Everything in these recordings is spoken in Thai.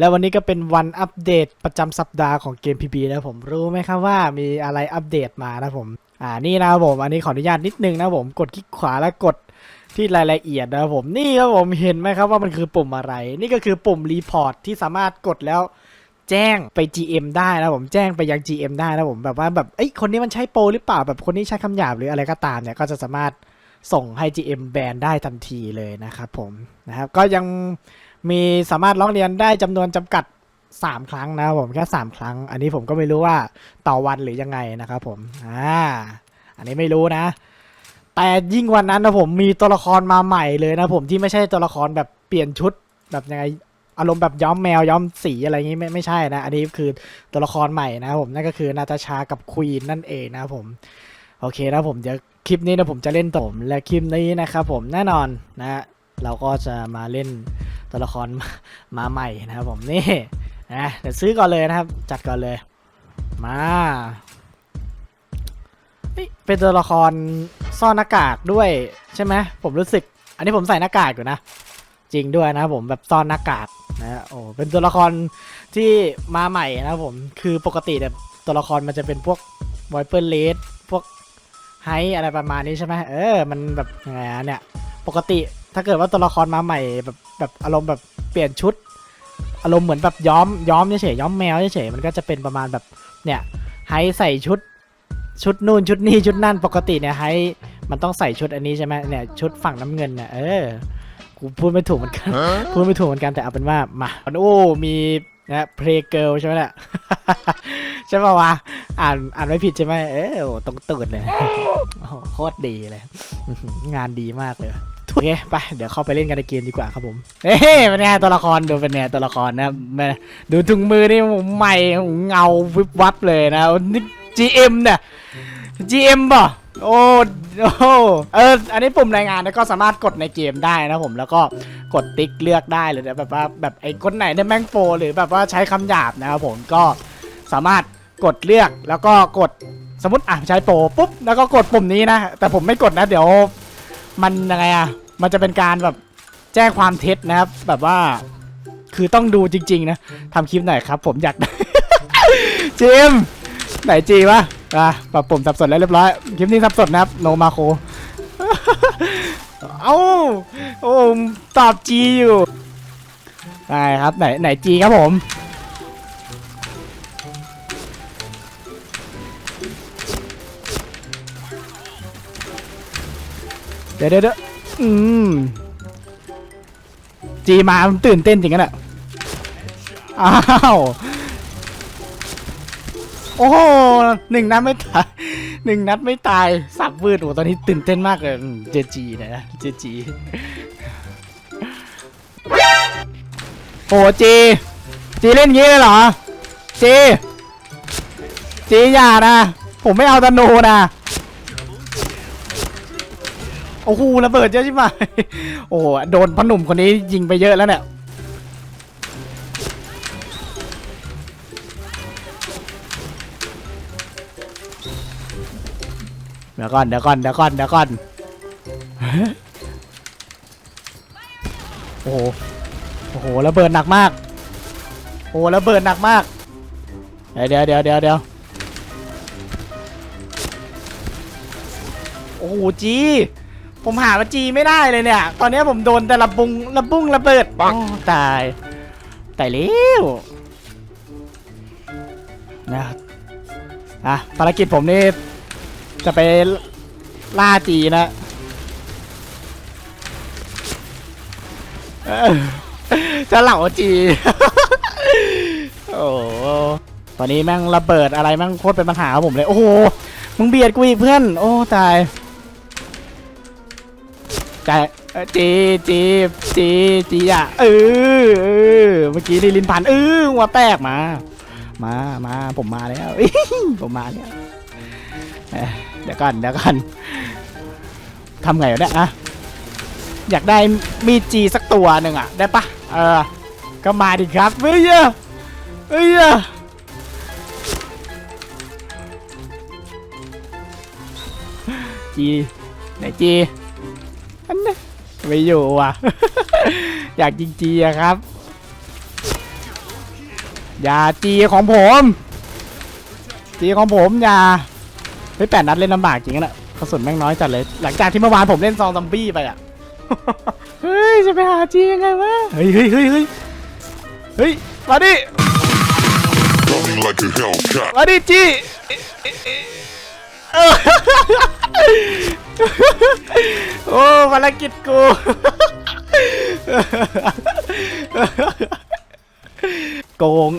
แล้ววันนี้ก็เป็นวันอัปเดตประจำสัปดาห์ของเกม PB นะผมรู้ไหมครับว่ามีอะไรอัปเดตมานะผม อ่านี่นะผมอันนี้ขออนุญาตนิดนึงนะผมกดคลิกขวาแล้วกดที่รายละเอียดนะผมนี่ครับผมเห็นไหมครับว่ามันคือปุ่มอะไร นี่ก็คือปุ่มรีพอร์ตที่สามารถกดแล้วแจ้งไป GM ได้นะผมแจ้งไปยัง GM ได้นะผมแบบว่าแบบเอ้ยคนนี้มันใช้โปรหรือเปล่าแบบคนนี้ใช้คำหยาบหรืออะไรก็ตามเนี่ยก็จะสามารถส่งให้ GM แบนได้ทันทีเลยนะครับผมนะครับก็ยัง มีสามารถร้องเรียนได้จำนวนจำกัด 3 ครั้งนะครับผมแค่3 ครั้ง อันนี้ผมก็ไม่รู้ว่าต่อวันหรือยังไงนะครับผมอ่าอันนี้ไม่รู้นะ แต่ยิ่งวันนั้นนะผมมีตัวละครมาใหม่เลยนะผมที่ไม่ใช่ตัวละครแบบเปลี่ยนชุดแบบยังไงอารมณ์แบบย้อมแมวย้อมสีอะไรอย่างงี้ไม่ไม่ใช่นะ อันนี้คือตัวละครใหม่นะผมนั่นก็คือนาตาชากับควีนนั่นเองนะผมโอเคนะผมเดี๋ยวคลิปนี้นะผมจะเล่นต่อผมและคลิปนี้นะครับผมแน่นอนนะ เราก็จะมาเล่น ตัวละครมาใหม่นะครับผมนี่นะเดี๋ยวซื้อก่อนเลยนะครับ จัดก่อนเลย มาเป็นตัวละครซ่อนหน้ากากด้วยใช่ไหมผมรู้สึก อันนี้ผมใส่หน้ากากอยู่นะ จริงด้วยนะผมแบบซ่อนหน้ากากนะโอ้เป็นตัวละครที่มาใหม่นะผมคือปกติเนี่ยตัวละครมันจะเป็นพวกไวเปอร์เลสพวกไฮอะไรประมาณนี้ใช่ไหมเออ มันแบบยังไงอะเนี่ย ปกติ ถ้าเกิดว่าตัวละครมาใหม่แบบแบบอารมณ์แบบเปลี่ยนชุด อารมณ์เหมือนแบบย้อมย้อมเฉยๆย้อมแมวเฉยๆมันก็จะเป็นประมาณแบบเนี่ยไฮใส่ชุดชุดนู่นชุดนี่ชุดนั่นปกติเนี่ยไฮมันต้องใส่ชุดอันนี้ใช่ไหมเนี่ยชุดฝั่งน้ำเงินเนี่ยเออกูพูดไม่ถูกเหมือนกันพูดไม่ถูกเหมือนกันแต่เอาเป็นว่ามาโอ้มีนะเพลเกิลใช่ไหมเนี่ย ใช่ป่าวะอ่านอ่านไม่ผิดใช่ไหมเออโอ้ตรงตื่นเลยโอ้โหโคตรดีเลยอื้อหืองานดีมากเลยโอเคไปเดี๋ยวเข้าไปเล่นกันในเกมดีกว่าครับผมเฮ้ยเป็นไงตัวละครดูเป็นไงตัวละครนะแม่ดูถุงมือนี่ใหม่เงาวิบวับเลยนะนี่ GM เนี่ย GM ป่ะโอ้โอ้เอออันนี้ปุ่มรายงานแล้วก็สามารถกดในเกมได้นะผมแล้วก็กดติ๊กเลือกได้เลยนะแบบว่าแบบไอ้คนไหนเนี่ยแม่งโปรหรือแบบว่าใช้คำหยาบนะครับผมก็สามารถ กดเลือกแล้วก็กดสมมติอะใช้โปรปุ๊บแล้วก็กดปุ่มนี้นะ แต่ผมไม่กดนะ เดี๋ยวมันยังไงอะมันจะเป็นการแบบแจ้งความเท็จนะครับ แบบว่าคือต้องดูจริง ๆ นะทำคลิปหน่อยครับ ผมอยากจิมไหนจีวะอะปรับปุ่มสับสนแล้วเรียบร้อยคลิปนี้สับสนนะครับโนมาโคเอ้าโอ้ตอบจีอยู่ได้ครับไหนไหนจีครับผม เดี๋ยวเดี๋ยวอืมจีมามันตื่นเต้นจริงกันอะอ้าวโอ้โหหนึ่งนัดไม่ตายหนึ่งนัดไม่ตายสับวืดโอ้ตอนนี้ตื่นเต้นมากเลยเจจีนะเจจีโอ้จีจีเล่นงี้เลยเหรอจีจีอย่านะ ผมไม่เอาตะโนนะ โอ้โหระเบิดเยอะใช่ไหมโอ้โหโดนพ่อหนุ่มคนนี้ยิงไปเยอะแล้วเนี่ยเดี๋ยวก่อนเดี๋ยวก่อนเดี๋ยวก่อนเดี๋ยวก่อนโอ้โหโอ้โหระเบิดหนักมากโอ้โหระเบิดหนักมากเดี๋ยวเดี๋ยวเดี๋ยวเดี๋ยวโอ้โหจี ผมหาว่าจีไม่ได้เลยเนี่ย ตอนนี้ผมโดนแต่ระบุงระบุงระเบิดโอ้ตายตายแล้วนะอะภารกิจผมนี่จะไปล่าจีนะเออจะเหล่าจีโอ้โหตอนนี้แม่งระเบิดอะไรแม่งโคตรเป็นปัญหากับผมเลย โอ้โหมึงเบียดกูอีกเพื่อน โอ้ตาย ใจจีจีจีจีอะเออเออเมื่อกี้นี่ลินพันเออหัวแตกมา มามาผมมาแล้วผมมาแล้วเอ้ยเดี๋ยวก่อนเดี๋ยวก่อนทำไงวะเนี่ยอะอยากได้มีจีสักตัวหนึ่งอะ ได้ปะเออ ก็มาดิครับเฮ้ยอะเฮ้ยจีไหนจี อันนี้ไม่อยู่ว่ะ อยากจริงจีอะครับ อย่าจีของผม จีของผมอย่าเฮ้ยแปดนัดเล่นลำบากจริงนะกระสุนแม่งน้อยจัดเลย หลังจากที่เมื่อวานผมเล่นซองซัมบี้ไปอะเฮ้ยจะไปหาจียังไงวะ เฮ้ยเฮ้ยเฮ้ยเฮ้ยเฮ้ยมาดิ Coming like a Hellcat. มาดิจีเออ โอ้ภารกิจกู โกง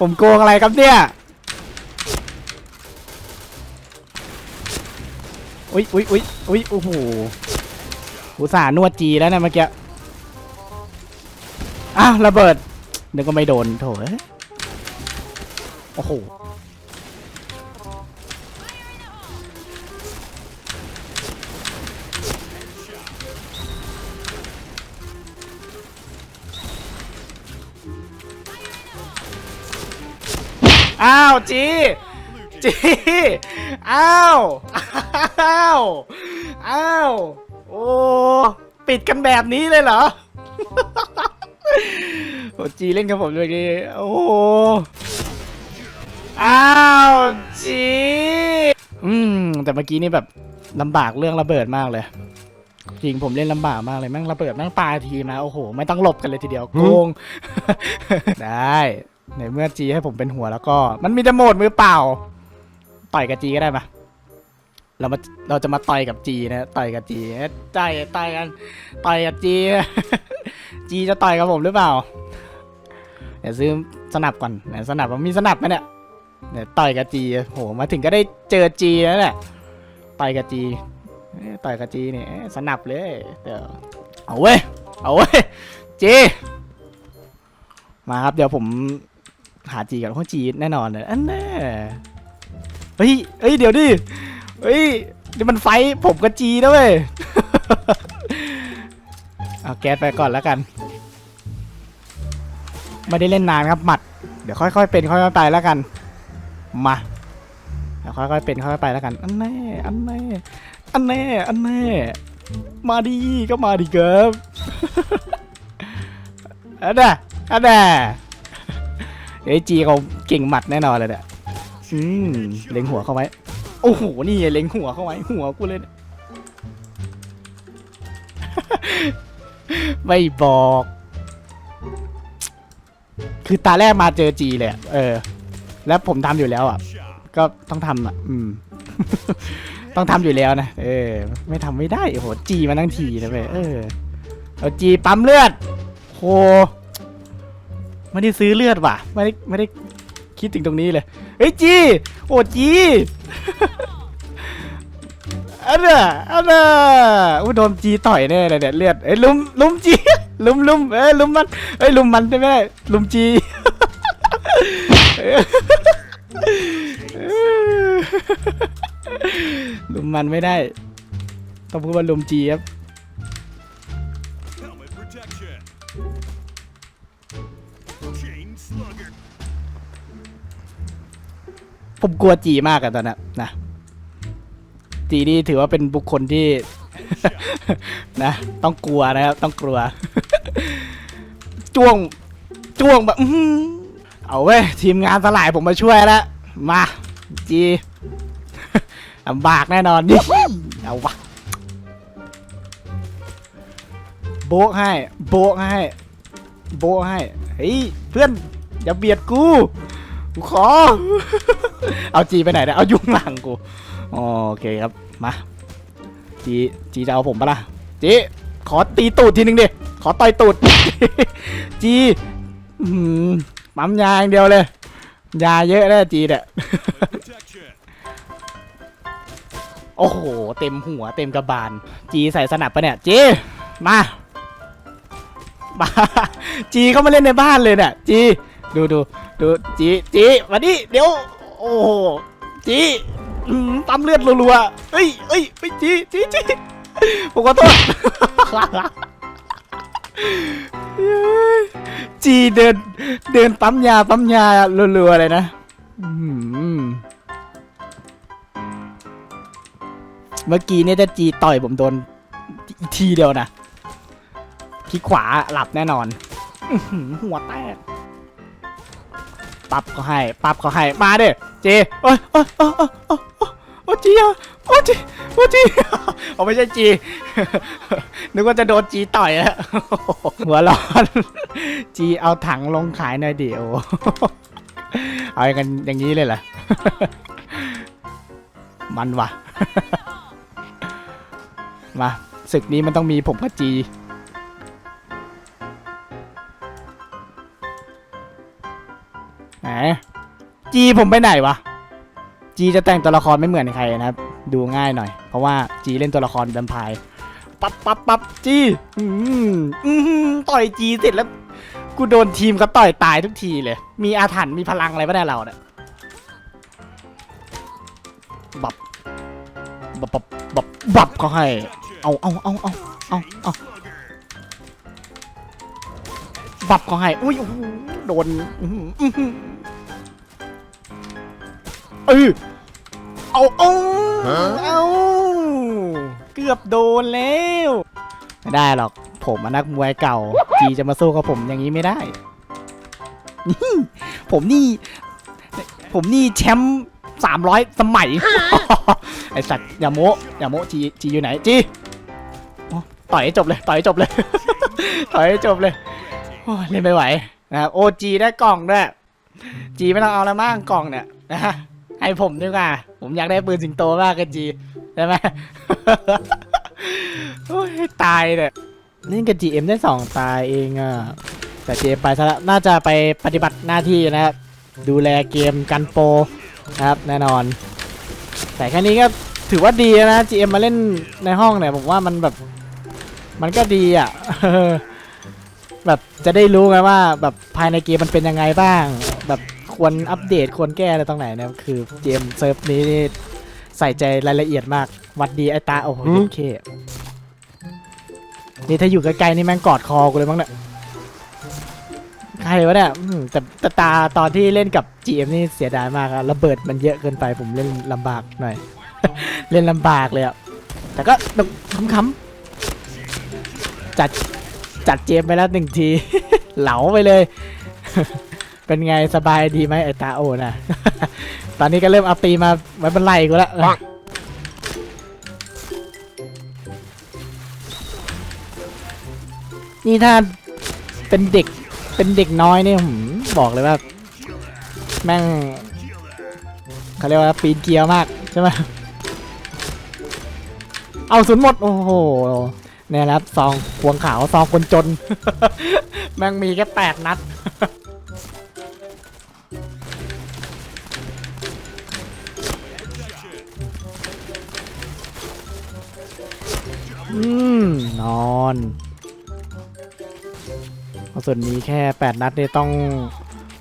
ผมโกงอะไรครับเนี่ยอุ๊ยอุ๊ยอุ๊ยอุ๊ยโอ้โหอุตส่าห์นวดจีแล้วนะเมื่อกี้ อ้าวระเบิดนึกว่าไม่โดนโถโอ้โห อ้าวจีจีอ้าวอ้าวอ้าวโอ้ปิดกันแบบนี้เลยเหรอโอ้จีเล่นกับผมเลยดิโอ้โหอ้าวจีอืมแต่เมื่อกี้นี่แบบลำบากเรื่องระเบิดมากเลยจริงผมเล่นลำบากมากเลยแม่งระเบิดแม่งปลาทีนะโอ้โห ไม่ต้องหลบกันเลยทีเดียวโกงได้ ในเมื่อจีให้ผมเป็นหัวแล้วก็ มันมีแต่โหมดมือเปล่า ต่อยกับจีก็ได้ปะเรามาเราจะมาต่อยกับจีนะต่อยกับจีต่อยต่อยกันต่อยกับจีจีจะต่อยกับผมหรือเปล่าเดี๋ยวซื้อสนับก่อนไหนสนับมันมีสนับไหมเนี่ยเดี๋ยวต่อยกับจีโหมาถึงก็ได้เจอจีแล้วแหละต่อยกับจีต่อยกับจีเนี่ยสนับเลยเดี๋ยวเอาเว้ยเอาเว้ยจีมาครับเดี๋ยวผม หาจีกับพวกจีแน่นอนเลยอันแน่เฮ้ยเฮ้ยเดี๋ยวดิเฮ้ยนี่มันไฟผมกับจีนะเว้ยเอาแก๊สไปก่อนแล้วกันไม่ได้เล่นนานครับหมัด เดี๋ยวค่อยๆเป็นค่อยๆไปแล้วกัน มาเดี๋ยวค่อยๆเป็นค่อยๆไปแล้วกัน อันแน่อันแน่อันแน่อันแน่มาดีก็มาดีเกิบอันแน่อันแน่ เอ้ยจีเขาเก่งหมัดแน่นอนเลยเนี่ยอืมเล็งหัวเข้าไว้ โอ้โห นี่ไงเล็งหัวเข้าไว้ หัวกูเลยเนี่ยไม่บอก คือตาแรกมาเจอจีเลยอะเออ แล้วผมทำอยู่แล้วอะ ก็ต้องทำอะ อืม ต้องทำอยู่แล้วนะ เออ ไม่ทำไม่ได้ โอ้โห จีมาทั้งทีนะเว้ย เออ เอาจีปั๊มเลือด โห ไม่ได้ซื้อเลือดว่ะ ไม่ได้ไม่ได้คิดถึงตรงนี้เลย เฮ้ยจี โอ้จีอันน่ะอันน่ะอู้โดนจีต่อยแน่เลยเนี่ยเลือดเอ้ยลุมลุมจี ลุมลุมเอ้ยลุมมันเอ้ยลุมมันได้ไหมลุมจีลุมมันไม่ได้ ต้องพูดว่าลุมจีครับ ผมกลัวจีมากอะตอนนั้นนะจีนี่ถือว่าเป็นบุคคลที่ นะ ต้องกลัวนะครับ ต้องกลัว จ้วง จ้วงแบบเอาเว้ย ทีมงานสลายผมมาช่วยแล้ว มา จีลำบากแน่นอนนี่เอาวะโบกให้ โบกให้ โบกให้ เฮ้ย เพื่อน อย่าเบียดกู กูขอ เอาจีไปไหนเนี่ยเอายุ่งหลังกูโอเคครับ มา จีจีจะเอาผมปะล่ะ จีขอตีตูดทีนึงดิ ขอต่อยตูด จีปั๊มยาอย่างเดียวเลย ยาเยอะแล้วจีเนี่ยโอ้โห เต็มหัวเต็มกระบาล จีใส่สนับปะเนี่ย จี มา มา จีเข้ามาเล่นในบ้านเลยเนี่ย จี ดูดูดูจีจีมาดิเดี๋ยว โอ้โหจีอื้อหือปั๊มเลือดรัวๆเฮ้ยเฮ้ยเฮ้ยจีจีจีผมขอโทษจีเดินเดินปั๊มยาปั๊มยารัวๆเลยนะเมื่อกี้เนี่ยถ้าจีต่อยผมโดนทีเดียวนะพี่ขวาหลับแน่นอนหัวแตก ปั๊บก็ให้ ปั๊บก็ให้ มาเด้เจโอ้ยโอ้ยโอ้ยโอ้ยโอ้ยโอ้ยจีอะโอ้ยจีโอ้ยจีเอาไม่ใช่จี นึกว่าจะโดนจีต่อยอะหัวร้อน จีเอาถังลงขายหน่อยดิโอเอาอย่างกันอย่างนี้เลยเหรอ มันวะมาศึกนี้มันต้องมีผมกับจี จีผมไปไหนวะจีจะแต่งตัวละครไม่เหมือนใครนะครับ ดูง่ายหน่อย เพราะว่าจีเล่นตัวละครแวมไพร์ปั๊บปั๊บปั๊บจีอืมอืมต่อยจีเสร็จแล้วกูโดนทีมก็ต่อยตายทุกทีเลย มีอาถรรพ์มีพลังอะไรปะเนี่ยเราเนี่ยบับบับบับบับบับเขาให้ เอาเอาเอาเอาเอาเอา บับเขาให้อุ้ยโอ้โหโดนอื้อหืออื้อหือเออเอาเอาเอาเกือบโดนแล้วไม่ได้หรอก ผมมานักมวยเก่า จีจะมาสู้กับผมอย่างนี้ไม่ได้นี่ผมนี่ ผมนี่แชมป์สามร้อยสมัย ไอสัตว์อย่าโมอย่าโมจีจีอยู่ไหนจีโอ้ต่อยให้จบเลย ต่อยให้จบเลย ต่อยให้จบเลยโอ้ย เล่นไม่ไหวนะครับโอจีได้กล่องด้วยจีไม่ต้องเอาแล้วมั้งกล่องเนี่ยนะฮะให้ผมดีกว่า ผมอยากได้ปืนสิงโตมากกันจีใช่ไหมโอ้ยตายเนี่ยเล่กับจีเอ็มได้สองตายเองอะแต่เจไปซะละน่าจะไปปฏิบัติหน้าที่นะครับดูแลเกมกันโปรนะครับแน่นอน แต่แค่นี้ก็ถือว่าดีนะ GM มาเล่นในห้องเนี่ยผมว่ามันแบบ มันก็ดีอะ แบบจะได้รู้ไงว่าแบบภายในเกมมันเป็นยังไงบ้าง แบบควรอัปเดตควรแก้อะไรตรงไหนเนี่ยคือเกมเซิร์ฟนี้นี่ใส่ใจรายละเอียดมากวัดดีไอตาโอ้โหโอเคนี่ถ้าอยู่ใกล้ๆนี่แม่งกอดคอกูเลยมั้งเนี่ยใครวะเนี่ยอืมแต่แต่ตาตอนที่เล่นกับ GM นี่เสียดายมากอะระเบิดมันเยอะเกินไปผมเล่นลำบากหน่อย เล่นลำบากเลยอะแต่ก็ขำๆจัด จัดเจมไปแล้วหนึ่งที เหลาไปเลย เป็นไงสบายดีไหมไอตาโอนะตอนนี้ก็เริ่มเอาตีมาไว้บนไหล่กูแล้วนี่ถ้าเป็นเด็กเป็นเด็กน้อยเนี่ยผมบอกเลยว่า แม่งเขาเรียกว่าปีนเกลียวมากใช่ไหมเอาสุนหมด โอ้โห เนี่ยครับซองพวงขาวซองคนจน แม่งมีแค่แปดนัด อืม นอนส่วนนี้แค่ 8 นัดเนี่ยต้อง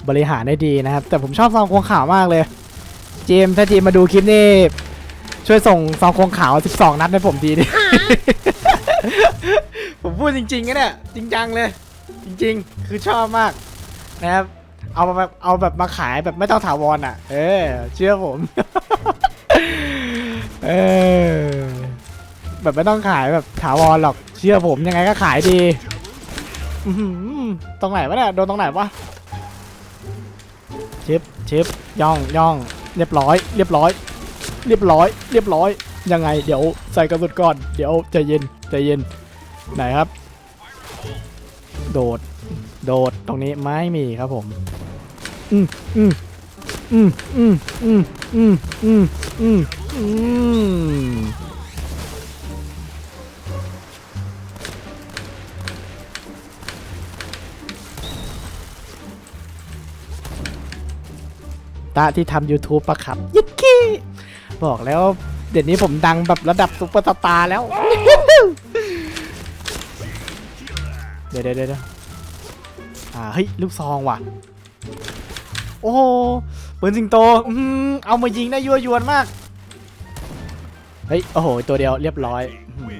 บริหารได้ดีนะครับ แต่ผมชอบซองควงขาวมากเลย เจมถ้าเจมมาดูคลิปนี่ ช่วยส่งซองควงขาว 12 นัดให้ผมทีดิ ผมพูดจริงๆนะเนี่ยจริงจังเลย จริง ๆ คือชอบมากนะครับ เอาแบบเอาแบบมาขายแบบไม่ต้องถาวรอะ เออ เชื่อผม เออแบบไม่ต้องขายแบบถาวรหรอกเชื่อผมยังไงก็ขายดีตรงไหนวะเนี่ยโดนตรงไหนวะชิปชิปย่องย่องเรียบร้อย เรียบร้อย เรียบร้อย เรียบร้อย ยังไง เดี๋ยวใส่กระสุนก่อน เดี๋ยวใจเย็นใจเย็น ไหนครับ โดด โดดตรงนี้ไม่มีครับผม อืมอืมอืมอืมอืมอืมอืมอืมอืมตาที่ทำ YouTube ปะครับยิดขี้ บอกแล้ว เดี๋ยวนี้ผมดังแบบระดับซุปเปอร์สตาร์แล้ว ดี๋ยวเดี๋ยวเดี๋ยวอ่าเฮ้ยลูกซองว่ะ โอ้โหปืนสิงโตอืมเอามายิงได้ยั่วยวนมาก เฮ้ยโอ้โหตัวเดียวเรียบร้อย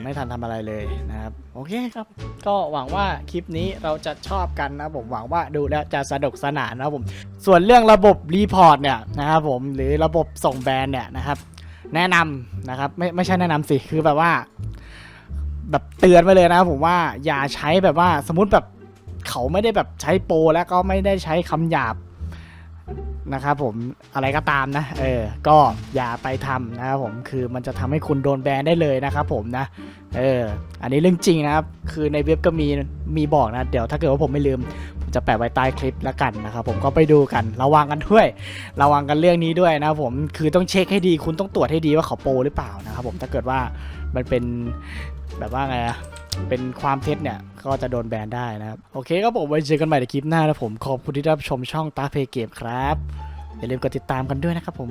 ไม่ทันทำอะไรเลยนะครับ โอเคครับ ก็หวังว่าคลิปนี้เราจะชอบกันนะผมหวังว่าดูแล้วจะสนุกสนานนะผม ส่วนเรื่องระบบรีพอร์ตเนี่ยนะครับผมหรือระบบส่งแบนเนี่ยนะครับ แนะนำนะครับไม่ไม่ใช่แนะนำสิคือแบบว่า แบบเตือนไว้เลยนะผมว่าอย่าใช้แบบว่าสมมติแบบเขาไม่ได้แบบใช้โปรแล้วก็ไม่ได้ใช้คำหยาบนะครับผมอะไรก็ตามนะเออก็อย่าไปทำนะครับผมคือมันจะทำให้คุณโดนแบนได้เลยนะครับผมนะเอออันนี้เรื่องจริงนะครับคือในเว็บก็มีมีบอกนะเดี๋ยวถ้าเกิดว่าผมไม่ลืมผมจะแปะไว้ใต้คลิปแล้วกันนะครับผมก็ไปดูกันระวังกันด้วย ระวังกันเรื่องนี้ด้วยนะครับผมคือต้องเช็คให้ดีคุณต้องตรวจให้ดีว่าเขาโปรหรือเปล่านะครับผมถ้าเกิดว่ามันเป็น แบบว่าไงอะเป็นความเท็จเนี่ย ก็จะโดนแบนได้นะครับ โอเคก็ผมไว้เจอกันใหม่ในคลิปหน้านะผมขอบคุณที่รับชมช่องตาเพเกมครับ อย่าลืมกดติดตามกันด้วยนะครับผม